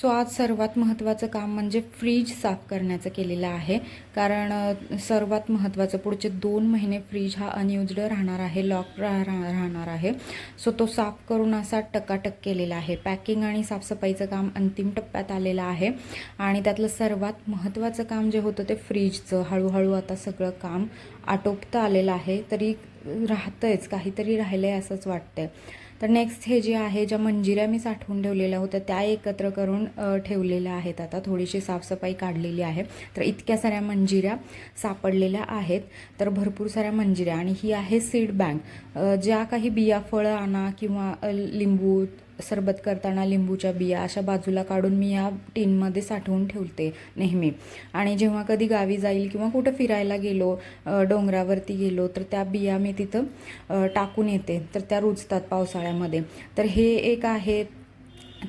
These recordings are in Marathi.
सो आज सर्वात महत्त्वाचं काम म्हणजे फ्रीज साफ करण्याचं केलेलं आहे. कारण सर्वात महत्त्वाचं पुढचे दोन महिने फ्रीज हा अनयुज्ड राहणार आहे लॉक रा राहणार आहे. सो तो साफ करून असा टकाटक केलेला आहे. पॅकिंग आणि साफसफाईचं काम अंतिम टप्प्यात आलेलं आहे. आणि त्यातलं सर्वात महत्त्वाचं काम जे होतं ते फ्रीजचं. हळूहळू आता सगळं काम आटोपतं आलेलं आहे. तरी राहतंयच काहीतरी राहिलं आहे असंच वाटतंय. तर नेक्स्ट हे जे आहे ज्या मंजिऱ्या मी साठवून ठेवलेल्या होत्या त्या एकत्र करून ठेवलेल्या आहेत आता. थोडीशी साफसफाई काढलेली आहे. तर इतक्या साऱ्या मंजिऱ्या सापडलेल्या आहेत. तर भरपूर साऱ्या मंजिऱ्या. आणि ही आहे सीड बँक ज्या काही बिया फळं आणा किंवा लिंबू सरबत करताना लिंबूच्या बिया अशा बाजूला काढून मी या टीनमध्ये साठवून ठेवते नेहमी. आणि जेव्हा कधी गावी जाईल किंवा कुठं फिरायला गेलो डोंगरावरती गेलो तर त्या बिया मी तिथं टाकून येते. तर त्या रुजतात पावसाळ्यामध्ये. तर हे एक आहे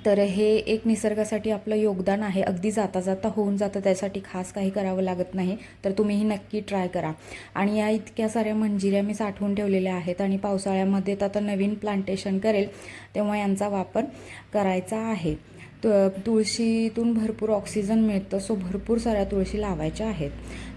तर हे एक निसर्गासाठी आपलं योगदान आहे. अगदी जाता जाता होऊन जातं. त्यासाठी खास काही करावं लागत नाही. तर तुम्हीही नक्की ट्राय करा. आणि या इतक्या साऱ्या मंजिऱ्या मी साठवून ठेवलेल्या आहेत आणि पावसाळ्यामध्ये तर आता नवीन प्लांटेशन करेल तेव्हा यांचा वापर करायचा आहे. तु तुळशीतून भरपूर ऑक्सिजन मिळतं सो भरपूर साऱ्या तुळशी लावायच्या आहेत.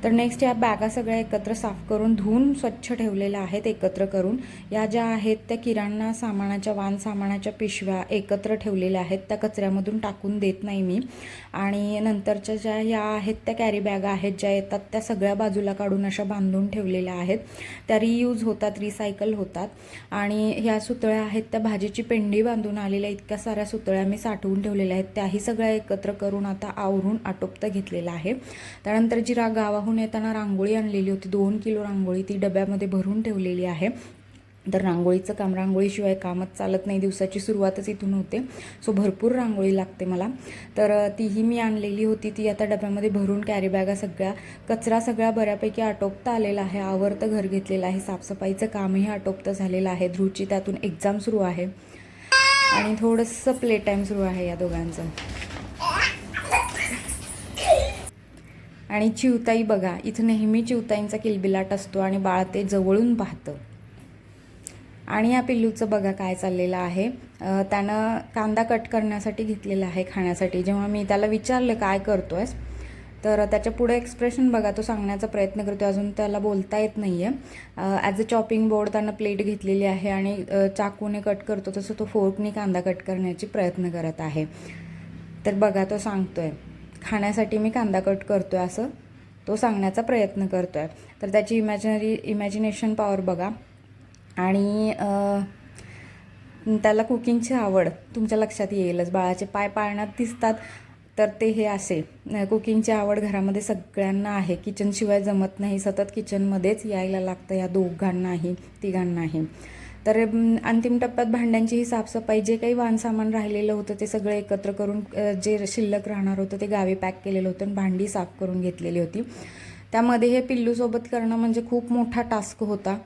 तर नेक्स्ट या बॅगा सगळ्या एकत्र साफ करून धुवून स्वच्छ ठेवलेल्या आहेत एकत्र करून. या ज्या आहेत त्या किराणा सामानाच्या वान सामानाच्या पिशव्या एकत्र ठेवलेल्या आहेत. त्या कचऱ्यामधून टाकून देत नाही मी. आणि नंतरच्या ज्या ह्या आहेत त्या कॅरी बॅगा आहेत ज्या येतात त्या सगळ्या बाजूला काढून अशा बांधून ठेवलेल्या आहेत. त्या रियूज होतात रिसायकल होतात. आणि ह्या सुतळ्या आहेत त्या भाजीची पेंडी बांधून आलेल्या इतक्या साऱ्या सुतळ्या मी साठवून ठेवलेल्या आहेत त्याही सगळ्या एकत्र करून आता आवरून आटोपतं घेतलेलं आहे. त्यानंतर जी रा गावाहून येताना रांगोळी आणलेली होती दोन किलो रांगोळी ती डब्यामध्ये भरून ठेवलेली आहे. तर रांगोळीचं काम रांगोळीशिवाय कामच चालत नाही दिवसाची सुरुवातच इथून होते. सो भरपूर रांगोळी लागते मला. तर तीही मी आणलेली होती ती आता डब्यामध्ये भरून कॅरी बॅगा सगळ्या कचरा सगळा बऱ्यापैकी आटोपता आलेला आहे. आवरतं घर घेतलेलं आहे साफसफाईचं कामही आटोपतं झालेलं आहे. ध्रुवची त्यातून एक्झाम सुरू आहे. आणि थोडंसं प्ले टाईम सुरू आहे या दोघांचं. आणि चिवताई बघा इथं नेहमी चिवताईंचा किलबिलाट असतो आणि बाळ ते जवळून पाहतं. आणि या पिल्लूचं बघा काय चाललेलं आहे. त्यानं कांदा कट करण्यासाठी घेतलेला आहे खाण्यासाठी. जेव्हा मी त्याला विचारलं काय करतो आहेस तर त्याच्या पुढे एक्सप्रेशन बघा तो सांगण्याचा प्रयत्न करतो अजून त्याला बोलता येत नाही आहे ॲज अ चॉपिंग बोर्ड त्यानं प्लेट घेतलेली आहे आणि चाकूने कट करतो तसं तो फोर्कने कांदा कट करण्याची प्रयत्न करत आहे. तर बघा तो सांगतोय खाण्यासाठी मी कांदा कट करतोय असं तो सांगण्याचा प्रयत्न करतोय. तर त्याची इमॅजिनरी इमॅजिनेशन पॉवर बघा. आणि त्याला कुकिंगची आवड तुमच्या लक्षात येईलच. बाळाचे पाय पाळण्यात दिसतात. तर ते हे असे. कुकिंगची आवड घरामध्ये सगळ्यांना आहे. किचनशिवाय जमत नाही. सतत किचनमध्येच यायला लागतं. या दोघांनाही तिघांनाही. तर अंतिम टप्प्यात भांड्यांची ही साफसफाई जे काही वाणसामान राहिलेलं होतं ते सगळं एकत्र करून जे शिल्लक राहणार होतं ते गावी पॅक केलेलं होतं आणि भांडी साफ करून घेतलेली होती. त्यामध्ये हे पिल्लूसोबत करणं म्हणजे खूप मोठा टास्क होता.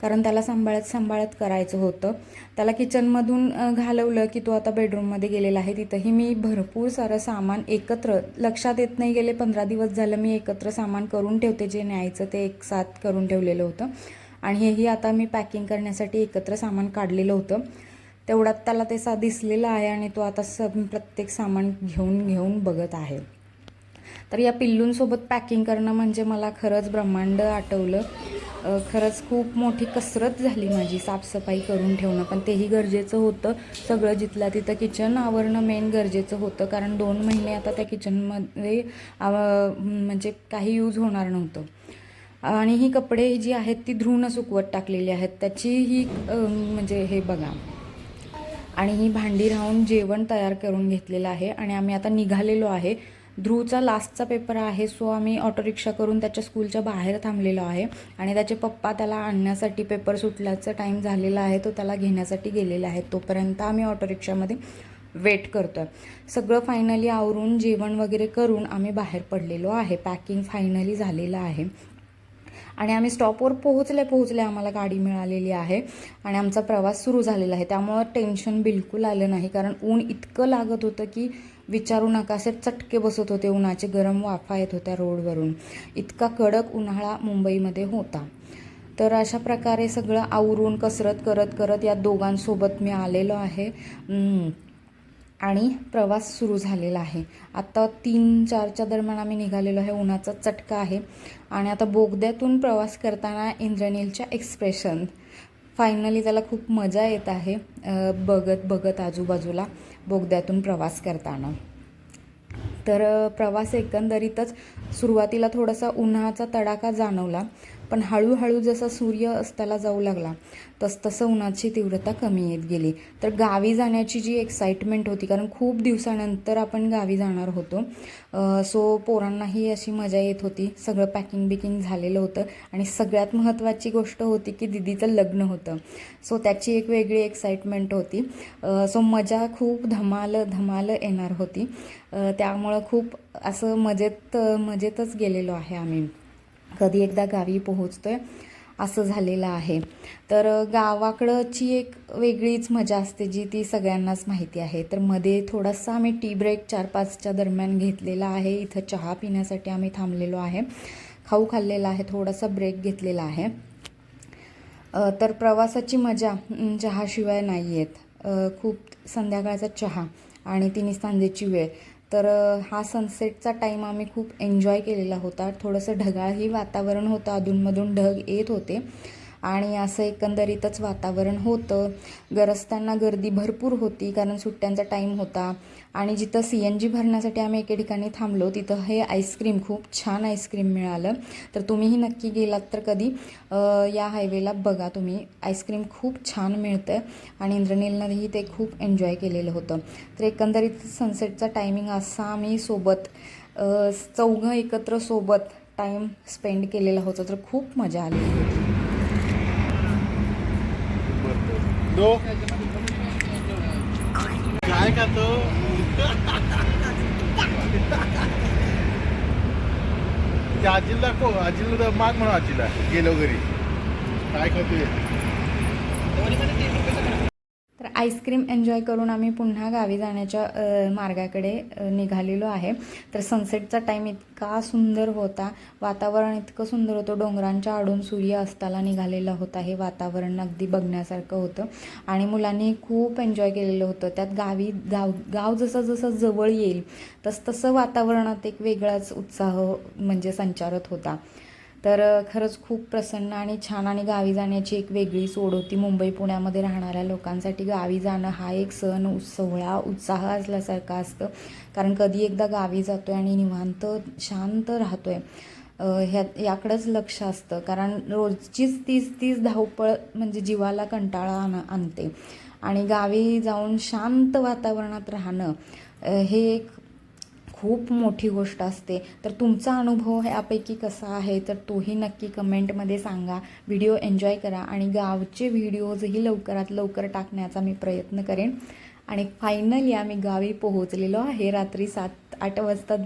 कारण त्याला सांभाळत सांभाळत करायचं होतं. त्याला किचनमधून घालवलं की तो आता बेडरूममध्ये गेलेला आहे. तिथंही मी भरपूर सारं सामान एकत्र लक्षात येत नाही गेले पंधरा दिवस झालं मी एकत्र सामान करून ठेवते जे न्यायचं ते एक साथ करून ठेवलेलं होतं. आणि हेही आता मी पॅकिंग करण्यासाठी एकत्र सामान काढलेलं होतं. तेवढ्यात त्याला ते सा दिसलेलं आहे आणि तो आता स प्रत्येक सामान घेऊन घेऊन बघत आहे. तर या पिल्लूंसोबत पॅकिंग करणं म्हणजे मला खरंच ब्रह्मांड आठवलं. खरंच खूप मोठी कसरत झाली माझी साफसफाई करून ठेवणं. पण तेही गरजेचं होतं. सगळं जिथल्या तिथं किचन आवरणं मेन गरजेचं होतं. कारण दोन महिने आता त्या किचनमध्ये आव- म्हणजे काही यूज होणार नव्हतं. आणि ही कपडे जी आहेत ती धुवून सुकवत टाकलेली आहेत. त्याची ही म्हणजे हे बघा. आणि ही भांडी राहून जेवण तयार करून घेतलेलं आहे. आणि आम्ही आता निघालेलो आहे. ध्रुवचा लास्टचा पेपर आहे सो आम्ही ऑटो रिक्षा करून त्याच्या स्कूलच्या बाहेर थांबलेलो आहे. आणि त्याचे पप्पा त्याला आणण्यासाठी पेपर सुटल्याचा टाईम झालेला आहे तो त्याला घेण्यासाठी गेलेला आहे. तोपर्यंत आम्ही ऑटो रिक्षामध्ये वेट करतो आहे सगळं फायनली आवरून जेवण वगैरे करून आम्ही बाहेर पडलेलो आहे. पॅकिंग फायनली झालेलं आहे. आणि आम्ही स्टॉपवर पोहोचले पोहोचले आम्हाला गाडी मिळालेली आहे. आणि आमचा प्रवास सुरू झालेला आहे. त्यामुळं टेन्शन बिलकुल आलं नाही. कारण ऊन इतकं लागत होतं की विचारू नका असे चटके बसत होते. उन्हाचे गरम वाफा येत होत्या रोडवरून. इतका कडक उन्हाळा मुंबईमध्ये होता. तर अशा प्रकारे सगळं आवरून कसरत करत करत या दोघांसोबत मी आलेलो आहे. आणि प्रवास सुरू झालेला आहे. आत्ता तीन चारच्या दरम्यान आम्ही निघालेलो आहे. उन्हाचा चटका आहे. आणि आता बोगद्यातून प्रवास करताना इंद्रनीलच्या एक्सप्रेशन फायनली त्याला खूप मजा येत आहे बघत बघत आजूबाजूला बोगद्यातून प्रवास करताना. तर प्रवास एकंदरीतच सुरुवातीला थोडासा उन्हाचा तडाखा जाणवला. पण हळूहळू जसा सूर्य अस्ताला जाऊ लागला तसतसं उन्हाची तीव्रता कमी येत गेली. तर गावी जाण्याची जी एक्साइटमेंट होती कारण खूप दिवसानंतर आपण गावी जाणार होतो सो पोरांनाही अशी मजा येत होती. सगळं पॅकिंग बिकिंग झालेलं होतं आणि सगळ्यात महत्त्वाची गोष्ट होती की दिदीचं लग्न होतं. सो त्याची एक वेगळी एक्साइटमेंट होती. सो मजा खूप धमाल धमाल येणार होती. त्यामुळं खूप असं मजेत मजेतच गेलेलो आहे आम्ही. कधी एकदा गावी पोहोचतोय असं झालेलं आहे. तर गावाकडची एक वेगळीच मजा असते जी ती सगळ्यांनाच माहिती आहे. तर मध्ये थोडासा आम्ही टी ब्रेक चार पाचच्या दरम्यान घेतलेला आहे. इथं चहा पिण्यासाठी आम्ही थांबलेलो आहे. खाऊ खाल्लेला आहे थोडासा ब्रेक घेतलेला आहे. तर प्रवासाची मजा चहाशिवाय नाही आहेत खूप संध्याकाळचा चहा आणि तिन्ही सांजेची वेळ. तर हा सनसेटचा टाईम आम्ही खूप एन्जॉय केलेला होता. थोडंसं ढगाळही वातावरण होतं. अधूनमधून ढग येत होते. आणि असं एकंदरीतच वातावरण होतं. गरजताना गर्दी भरपूर होती कारण सुट्ट्यांचा टाईम होता. आणि जिथं सी एन जी भरण्यासाठी आम्ही एके ठिकाणी थांबलो तिथं हे आईस्क्रीम खूप छान आईस्क्रीम मिळालं. तर तुम्हीही नक्की गेलात तर कधी या हायवेला बघा तुम्ही. आईस्क्रीम खूप छान मिळतं आणि इंद्रनीलनंही ते खूप एन्जॉय केलेलं होतं. तर एकंदरीत सनसेटचा टायमिंग असा आम्ही सोबत चौघं एकत्र सोबत टाईम स्पेंड केलेला होता. तर खूप मजा आली होती दो। काय खातो? ते आजीला दाखव आजीला माग म्हणून आजीला गेलो घरी. काय खातो तर आईस्क्रीम एन्जॉय करून आम्ही पुन्हा गावी जाण्याच्या मार्गाकडे निघालेलो आहे. तर सनसेटचा टाईम इतका सुंदर होता. वातावरण इतकं सुंदर होतं. डोंगरांच्या आडून सूर्य अस्ताला निघालेला होता. हे वातावरण अगदी बघण्यासारखं होतं. आणि मुलांनी खूप एन्जॉय केलेलं होतं. त्यात गावी गाव गाव जसं जसं जवळ येईल तस तसं वातावरणात एक वेगळाच उत्साह म्हणजे संचारत होता. तर खरंच खूप प्रसन्न आणि छान आणि गावी जाण्याची एक वेगळी सोड होती मुंबई पुण्यामध्ये राहणाऱ्या लोकांसाठी. गावी जाणं हा एक सण उत्- सोहळा उत्साह असल्यासारखा असतं. कारण कधी एकदा गावी जातो आहे आणि निवांत शांत राहतो आहे ह्या याकडंच लक्ष असतं. कारण रोजचीच तीच तीच धावपळ म्हणजे जीवाला कंटाळा आण आणते. आणि गावी जाऊन शांत वातावरणात राहणं हे एक खूप मोठी गोष्ट असते. तर तुमचा अनुभव ह्यापैकी कसा आहे? तर तोही नक्की कमेंटमध्ये सांगा. व्हिडिओ एन्जॉय करा आणि गावचे व्हिडिओजही लवकरात लवकर टाकण्याचा मी प्रयत्न करेन. आणि फायनली आम्ही गावी पोहोचलेलो आहे. रात्री सात आठ वाजता